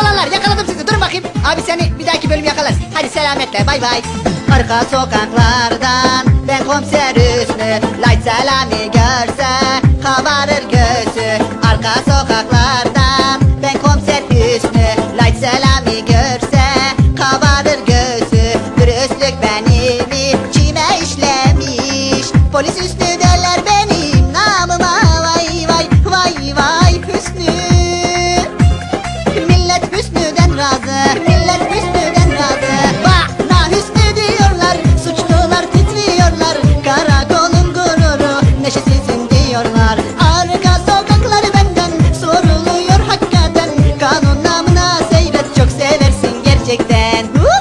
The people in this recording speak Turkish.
olanlar yakaladım sizi durun bakayım. Abi seni bir dahaki bölüm yakalarız. Hadi selametle bay bay. Arka sokaklardan ben komiser Hüsnü Light Selami görse kabarır göğsü Arka sokaklardan ben komiser Hüsnü Light Selami görse kabarır göğsü Dürüstlük benim and whoop!